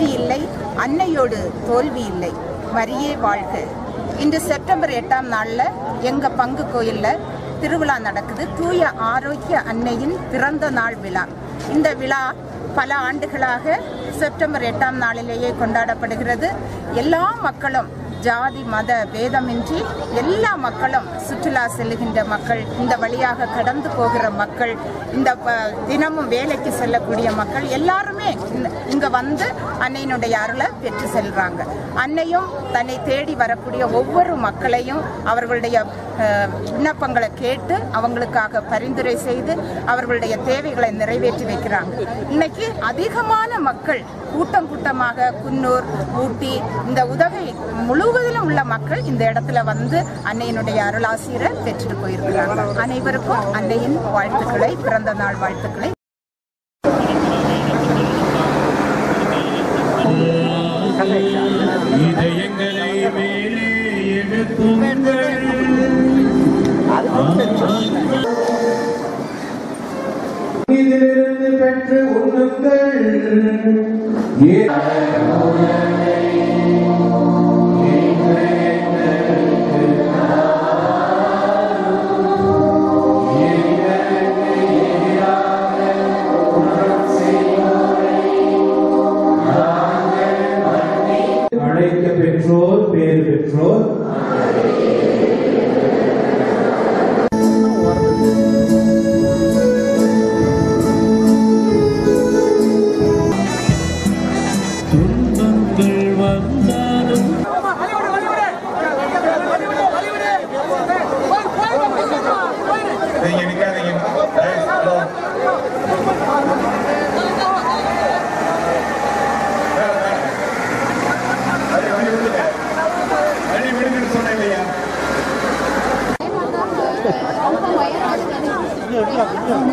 வெற்றி இல்லை அன்னையோடு தோல்வி இல்லை. வரியே வாழ்க. இன்று செப்டம்பர் எட்டாம் நாளில் எங்கள் பங்கு கோயிலில் திருவிழா நடக்குது. தூய ஆரோக்கிய அன்னையின் பிறந்த நாள் விழா. இந்த விழா பல ஆண்டுகளாக செப்டம்பர் எட்டாம் நாளிலேயே கொண்டாடப்படுகிறது. எல்லா மக்களும் ஜாதி மத பேதமின்றி எல்லா மக்களும் சுற்றுலா செல்லுகின்ற மக்கள் இந்த வழியாக கடந்து போகிற மக்கள் இந்த ப- தினமும் வேலைக்கு செல்லக்கூடிய மக்கள் எல்லாருமே இந்த- இங்க வந்து அன்னையினுடைய அருளை பெற்று செல்றாங்க. அன்னையும் தன்னை தேடி வரக்கூடிய ஒவ்வொரு மக்களையும் அவர்களுடைய விண்ணப்பங்களை கேட்டு அவங்களுக்காக பரிந்துரை செய்து அவர்களுடைய தேவைகளை நிறைவேற்றி வைக்கிறாங்க. இன்னைக்கு அதிகமான மக்கள் கூட்டம் கூட்டமாக குன்னூர் ஊட்டி இந்த உதகை முழுவதிலும் உள்ள மக்கள் இந்த இடத்துல வந்து அன்னையினுடைய அருளாசிரியரை பெற்றுட்டு போயிருக்கிறாங்க. அனைவருக்கும் அன்னையின் வாழ்த்துக்களை பிறந்த நாள் வாழ்த்துக்களை. இதயங்களை மேலே எழுப்புங்கள் இதிலிருந்து பெற்று உண்ணுங்கள். ஏ- அழைக்க பெற்றோர் பேறு பெற்றோர். துன்பங்கள் வந்தாலும் நீங்க நிக்காதீங்க. 呃我们可以买一个的这个